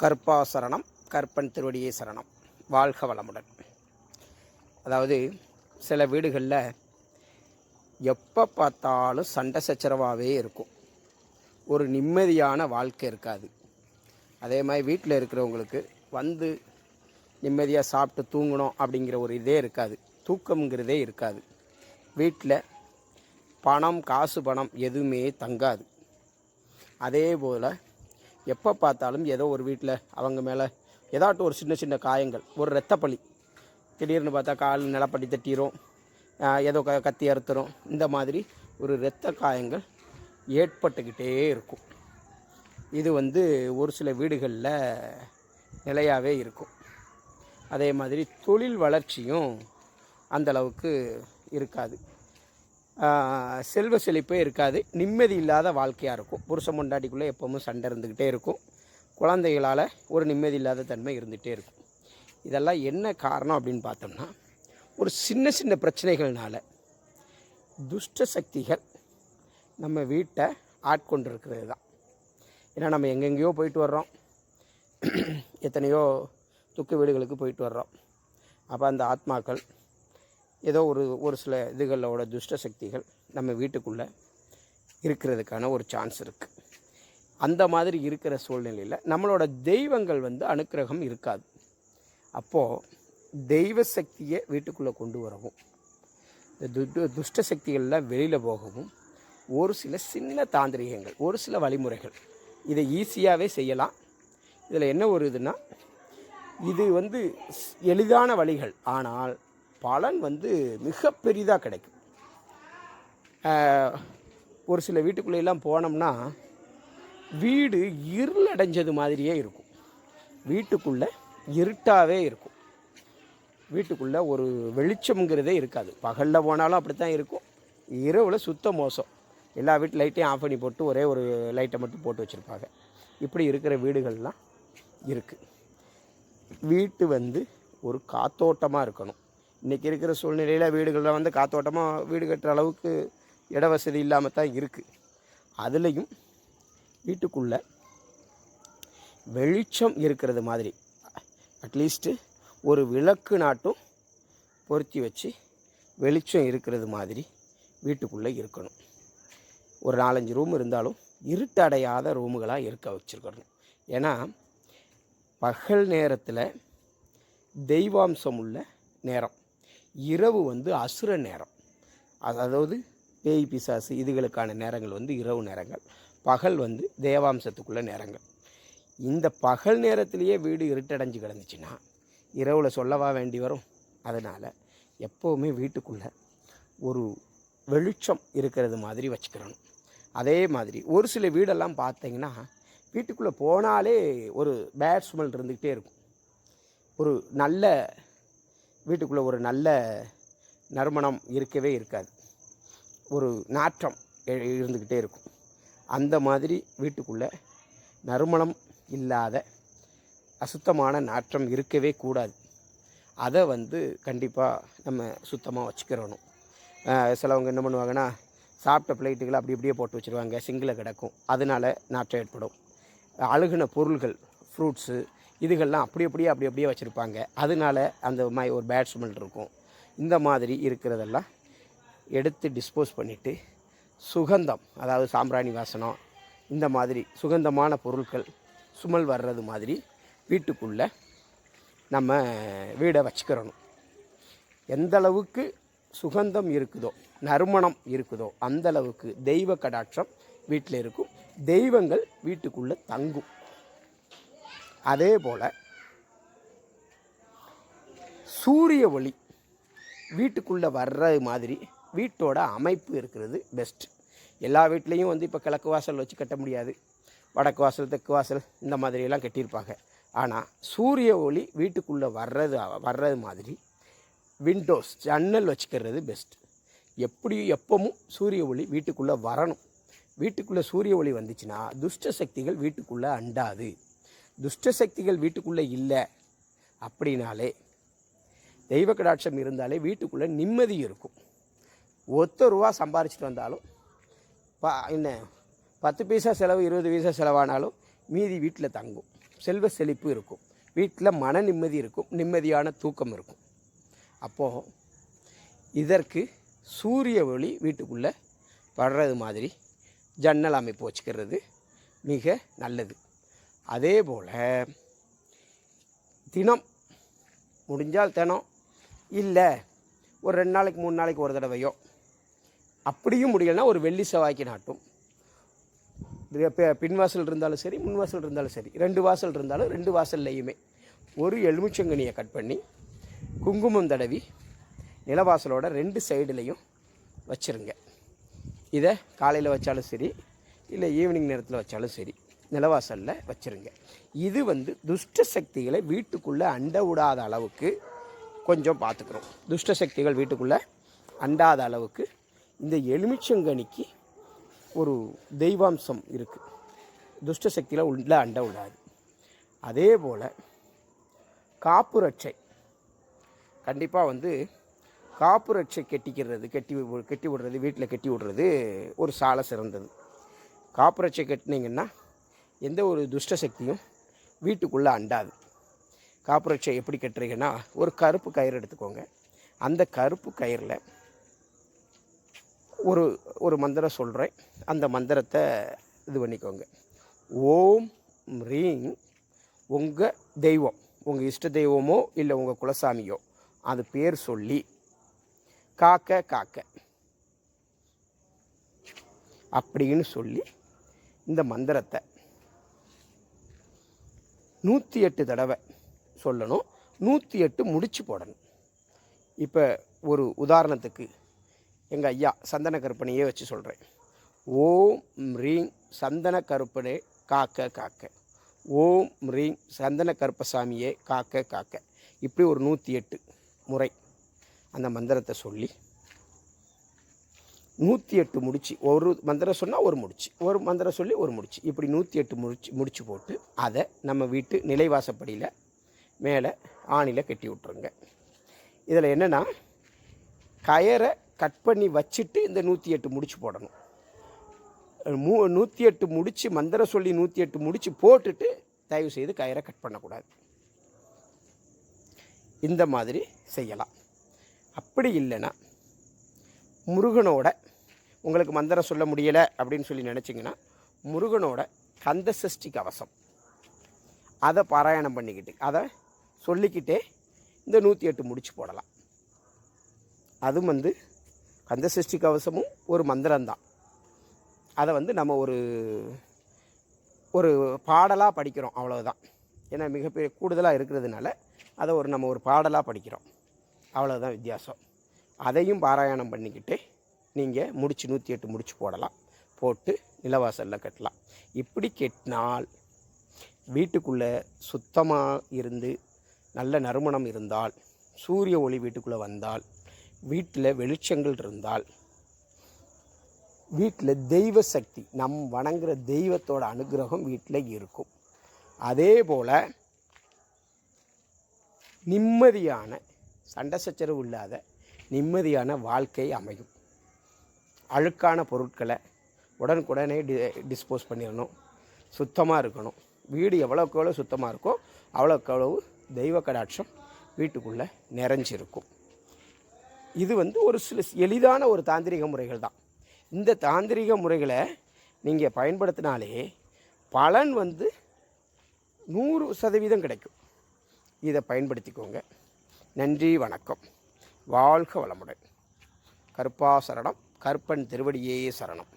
கற்பாசரணம் கற்பன் திருவடியே சரணம். வாழ்க வளமுடன். அதாவது சில வீடுகளில் எப்போ பார்த்தாலும் சண்டை சச்சரவாகவே இருக்கும். ஒரு நிம்மதியான வாழ்க்கை இருக்காது. அதே மாதிரி வீட்டில் இருக்கிறவங்களுக்கு வந்து நிம்மதியாக சாப்பிட்டு தூங்கணும் அப்படிங்கிற ஒரு இதே இருக்காது. தூக்கம்ங்கிறதே இருக்காது. வீட்டில் பணம் காசு பணம் எதுவுமே தங்காது. அதே போல் எப்போ பார்த்தாலும் ஏதோ ஒரு வீட்டில் அவங்க மேலே ஏதாட்டும் ஒரு சின்ன சின்ன காயங்கள் ஒரு இரத்தப்பழி திடீர்னு பார்த்தா கால் நிலப்படி தட்டிடும் ஏதோ க கத்தி அறுத்துரும். இந்த மாதிரி ஒரு இரத்த காயங்கள் ஏற்பட்டுக்கிட்டே இருக்கும். இது வந்து ஒரு சில வீடுகளில் நிலையாகவே இருக்கும். அதே மாதிரி தொழில் வளர்ச்சியும் அந்த அளவுக்கு இருக்காது. செல்வ செழிப்பே இருக்காது. நிம்மதி இல்லாத வாழ்க்கையாக இருக்கும். புருஷ பொண்டாட்டிக்குள்ளே எப்போவும் சண்டை இருந்துக்கிட்டே இருக்கும். குழந்தைகளால் ஒரு நிம்மதி இல்லாத தன்மை இருந்துகிட்டே இருக்கும். இதெல்லாம் என்ன காரணம் அப்படின்னு பார்த்தோம்னா ஒரு சின்ன சின்ன பிரச்சனைகள்னால துஷ்ட சக்திகள் நம்ம வீட்டை ஆட்கொண்டு இருக்கிறது தான். ஏன்னா நம்ம எங்கெங்கேயோ போயிட்டு வர்றோம். எத்தனையோ துக்க வீடுகளுக்கு போயிட்டு வர்றோம். அப்போ அந்த ஆத்மாக்கள் ஏதோ ஒரு ஒரு சில இதுகளோட துஷ்ட சக்திகள் நம்ம வீட்டுக்குள்ளே இருக்கிறதுக்கான ஒரு சான்ஸ் இருக்குது அந்த மாதிரி இருக்கிற சூழ்நிலையில் நம்மளோட தெய்வங்கள் வந்து அனுக்கிரகம் இருக்காது. அப்போது தெய்வ சக்தியை வீட்டுக்குள்ளே கொண்டு வரவும் இந்த துஷ்ட சக்திகள்லாம் வெளியில் போகவும் ஒரு சில சின்ன தாந்திரிகங்கள் ஒரு சில வழிமுறைகள் இதை ஈஸியாகவே செய்யலாம். இதில் என்ன ஒரு இதுன்னா இது வந்து எளிதான வழிகள். ஆனால் பலன் வந்து மிக பெரிதாக கிடைக்கும். ஒரு சில வீட்டுக்குள்ளேயெல்லாம் போனோம்னா வீடு இருளடைஞ்சது மாதிரியே இருக்கும். வீட்டுக்குள்ளே இருட்டாகவே இருக்கும். வீட்டுக்குள்ளே ஒரு வெளிச்சம்ங்கிறதே இருக்காது. பகலில் போனாலும் அப்படி தான் இருக்கும். இரவில் சுத்த மோசம். எல்லா வீட்டு லைட்டையும் ஆஃப் பண்ணி போட்டு ஒரே ஒரு லைட்டை மட்டும் போட்டு வச்சுருப்பாங்க. இப்படி இருக்கிற வீடுகள்லாம் இருக்குது வீட்டு வந்து ஒரு காத்தோட்டமாக இருக்கணும். இன்றைக்கி இருக்கிற சூழ்நிலையில் வீடுகளில் வந்து காத்தோட்டமாக வீடு கட்டுற அளவுக்கு இட வசதி இல்லாமல் தான் இருக்குது அதுலேயும் வீட்டுக்குள்ளே வெளிச்சம் இருக்கிறது மாதிரி. அட்லீஸ்ட்டு ஒரு விளக்கு நாட்டும் பொருத்தி வச்சு வெளிச்சம் இருக்கிறது மாதிரி வீட்டுக்குள்ளே இருக்கணும். ஒரு நாலஞ்சு ரூம் இருந்தாலும் இருட்டடையாத ரூமுகளாக இருக்க வச்சுருக்கணும். ஏன்னா பகல் நேரத்தில் தெய்வாம்சம் உள்ள நேரம். இரவு வந்து அசுர நேரம். அதாவது பேய் பிசாசு இதுகளுக்கான நேரங்கள் வந்து இரவு நேரங்கள். பகல் வந்து தேவாம்சத்துக்குள்ள நேரங்கள். இந்த பகல் நேரத்திலேயே வீடு இருட்டடைஞ்சு கிடந்துச்சுன்னா இரவில் சொல்லவா வேண்டி வரும்? அதனால் எப்போவுமே வீட்டுக்குள்ளே ஒரு வெளிச்சம் இருக்கிறது மாதிரி வச்சுக்கிறணும். அதே மாதிரி ஒரு சில வீடெல்லாம் பார்த்தீங்கன்னா வீட்டுக்குள்ளே போனாலே ஒரு பேட் ஸ்மெல் இருந்துக்கிட்டே இருக்கும். ஒரு நல்ல வீட்டுக்குள்ளே ஒரு நல்ல நறுமணம் இருக்கவே இருக்காது. ஒரு நாற்றம் இருந்துக்கிட்டே இருக்கும். அந்த மாதிரி வீட்டுக்குள்ளே நறுமணம் இல்லாத அசுத்தமான நாற்றம் இருக்கவே கூடாது. அதை வந்து கண்டிப்பாக நம்ம சுத்தமாக வச்சுக்கிறணும். சிலவங்க என்ன பண்ணுவாங்கன்னா சாப்பிட்ட பிளேட்டுகளை அப்படி அப்படியே போட்டு வச்சுருவாங்க சிங்கில் கிடக்கும். அதனால நாற்றம் ஏற்படும். அழுகின பொருள்கள் ஃப்ரூட்ஸு இதுகள்லாம் அப்படி அப்படியே அப்படி அப்படியே வச்சுருப்பாங்க. அதனால அந்த மாதிரி ஒரு பேட் ஸ்மெல் இருக்கும். இந்த மாதிரி இருக்கிறதெல்லாம் எடுத்து டிஸ்போஸ் பண்ணிவிட்டு சுகந்தம் அதாவது சாம்பிராணி வாசனம் இந்த மாதிரி சுகந்தமான பொருட்கள் சுமல் வர்றது மாதிரி வீட்டுக்குள்ளே நம்ம வீடை வச்சுக்கிறணும். எந்த அளவுக்கு சுகந்தம் இருக்குதோ நறுமணம் இருக்குதோ அந்த அளவுக்கு தெய்வ கடாட்சம் வீட்டில் இருக்கும். தெய்வங்கள் வீட்டுக்குள்ளே தங்கும். அதே போல் சூரிய ஒளி வீட்டுக்குள்ளே வர்றது மாதிரி வீட்டோட அமைப்பு இருக்கிறது பெஸ்ட் எல்லா வீட்லேயும் வந்து இப்போ கிழக்கு வாசல் வச்சு கட்ட முடியாது. வடக்கு வாசல் தெற்கு வாசல் இந்த மாதிரியெல்லாம் கட்டியிருப்பாங்க. ஆனால் சூரிய ஒளி வீட்டுக்குள்ளே வர்றது வர்றது மாதிரி விண்டோஸ் ஜன்னல் வச்சுக்கிறது பெஸ்ட் எப்படி எப்பவும் சூரிய ஒளி வீட்டுக்குள்ளே வரணும். வீட்டுக்குள்ளே சூரிய ஒளி வந்துச்சுன்னா துஷ்ட சக்திகள் வீட்டுக்குள்ளே அண்டாது. துஷ்ட சக்திகள் வீட்டுக்குள்ளே இல்லை அப்படின்னாலே தெய்வ கடாட்சம் இருந்தாலே வீட்டுக்குள்ளே நிம்மதி இருக்கும். ஒத்த ரூபா சம்பாரிச்சிட்டு வந்தாலும் பா என்ன பத்து பைசா செலவு இருபது பைசா செலவானாலும் மீதி வீட்டில் தங்கும். செல்வ செழிப்பு இருக்கும். வீட்டில் மன நிம்மதி இருக்கும். நிம்மதியான தூக்கம் இருக்கும். அப்போது இதற்கு சூரிய ஒளி வீட்டுக்குள்ளே படுறது மாதிரி ஜன்னல் அமைப்பு வச்சுக்கிறது மிக நல்லது. அதே போல் தினம் முடிஞ்சால் தினம் இல்லை ஒரு ரெண்டு நாளைக்கு மூணு நாளைக்கு ஒரு தடவையோ. அப்படியும் முடியலைன்னா ஒரு வெள்ளி செவ்வாய்க்கு நாட்டும். இது பின் வாசல் இருந்தாலும் சரி முன் வாசல் இருந்தாலும் சரி ரெண்டு வாசல் இருந்தாலும் ரெண்டு வாசல்லையுமே ஒரு எலுமிச்சங்கனியை கட் பண்ணி குங்குமம் தடவி நிலவாசலோட ரெண்டு சைடுலையும் வச்சிருங்க. இதை காலையில் வச்சாலும் சரி இல்லை ஈவினிங் நேரத்தில் வச்சாலும் சரி. நிலவாசலில் வச்சிருங்க. இது வந்து துஷ்ட சக்திகளை வீட்டுக்குள்ளே அண்ட விடாத அளவுக்கு கொஞ்சம் பார்த்துக்கிறோம் துஷ்ட சக்திகள் வீட்டுக்குள்ளே அண்டாத அளவுக்கு இந்த எலுமிச்சங்கனிக்கு ஒரு தெய்வாம்சம் இருக்குது துஷ்ட சக்தியில் உள்ள அண்ட விடாது அதே போல் காப்பு ரட்சை கண்டிப்பாக வந்து காப்பு ரட்சை கெட்டிக்கிறது கெட்டி வி- கெட்டி விடுறது வீட்டில் கெட்டி விடுறது ஒரு சாலை சிறந்தது. காப்பு ரட்சை கட்டினீங்கன்னா எந்த ஒரு துஷ்ட சக்தியும் வீட்டுக்குள்ளே அண்டாது. காப்புரட்சை எப்படி கட்டுறீங்கன்னா ஒரு கருப்பு கயிறு எடுத்துக்கோங்க. அந்த கருப்பு கயிறில் ஒரு ஒரு மந்திரம் சொல்கிறேன். அந்த மந்திரத்தை இது பண்ணிக்கோங்க. ஓம் ரீங் உங்கள் தெய்வம். உங்கள் இஷ்ட தெய்வமோ இல்லை உங்கள் குலசாமியோ. அது பேர் சொல்லி காக்க காக்க. அப்படின்னு சொல்லி இந்த மந்திரத்தை நூற்றி எட்டு தடவை சொல்லணும். நூற்றி எட்டு முடிச்சு போடணும். இப்போ ஒரு உதாரணத்துக்கு எங்கள் ஐயா சந்தன கருப்பனையே வச்சு சொல்கிறேன் ஓம் ரீங் சந்தன கருப்பனே காக்க காக்க. ஓம் ரீங் சந்தன கருப்பசாமியே காக்க காக்க. இப்படி ஒரு நூற்றி எட்டு முறை அந்த மந்திரத்தை சொல்லி நூற்றி எட்டு முடிச்சு ஒரு மந்திரம் சொன்னால் ஒரு முடிச்சு ஒரு மந்திரம் சொல்லி ஒரு முடிச்சு. இப்படி நூற்றி எட்டு முடிச்சு முடிச்சு போட்டு அதை நம்ம வீட்டு நிலைவாசப்படியில் மேலே ஆணியில் கட்டி விட்ருங்க இதில் என்னென்னா கயரை கட் பண்ணி வச்சுட்டு இந்த நூற்றி எட்டு முடிச்சு போடணும். மூ நூற்றி எட்டு முடிச்சு மந்திரம் சொல்லி நூற்றி எட்டு முடிச்சு போட்டுட்டு தயவு செய்து கயரை கட் பண்ணக்கூடாது. இந்த மாதிரி செய்யலாம். அப்படி இல்லைன்னா முருகனோட உங்களுக்கு மந்திரம் சொல்ல முடியலை அப்படின்னு சொல்லி நினச்சிங்கன்னா முருகனோட கந்த சஷ்டி கவசம். அதை பாராயணம் பண்ணிக்கிட்டு அதை சொல்லிக்கிட்டே இந்த நூற்றி எட்டு முடிச்சு போடலாம். அதுவும் வந்து கந்த சஷ்டி கவசமும் ஒரு மந்திரம்தான். அதை வந்து நம்ம ஒரு ஒரு பாடலாக படிக்கிறோம் அவ்வளோதான் ஏன்னா மிகப்பெரிய கூடுதலாக இருக்கிறதுனால அதை ஒரு நம்ம ஒரு பாடலாக படிக்கிறோம். அவ்வளோதான் வித்தியாசம். அதையும் பாராயணம் பண்ணிக்கிட்டு நீங்கள் முடிச்சு நூற்றி எட்டு முடிச்சு போடலாம். போட்டு நிலவாசலில் கட்டலாம். இப்படி கட்டினால் வீட்டுக்குள்ளே சுத்தமாக இருந்து நல்ல நறுமணம் இருந்தால் சூரிய ஒளி வீட்டுக்குள்ளே வந்தால் வீட்டில் வெளிச்சங்கள் இருந்தால் வீட்டில் தெய்வ சக்தி நம் வணங்குற தெய்வத்தோட அனுகிரகம் வீட்டில் இருக்கும். அதே போல் நிம்மதியான சண்டை சச்சரவு இல்லாத நிம்மதியான வாழ்க்கை அமையும். அழுக்கான பொருட்களை உடனுக்குடனே டி டிஸ்போஸ் பண்ணிடணும். சுத்தமாக இருக்கணும். வீடு எவ்வளோக்கு எவ்வளோ சுத்தமாக இருக்கோ அவ்வளோக்கு அவ்வளவு தெய்வ கடாட்சம் வீட்டுக்குள்ளே நிறைஞ்சிருக்கும். இது வந்து ஒரு சில எளிதான ஒரு தாந்திரிக முறைகள் தான். இந்த தாந்திரிக முறைகளை நீங்கள் பயன்படுத்தினாலே பலன் வந்து நூறு சதவீதம் கிடைக்கும். இதை பயன்படுத்திக்கோங்க. நன்றி வணக்கம். வாழ்க வளமுடன். கருப்பா சரணம் கருப்பன் திருவடியே சரணம்.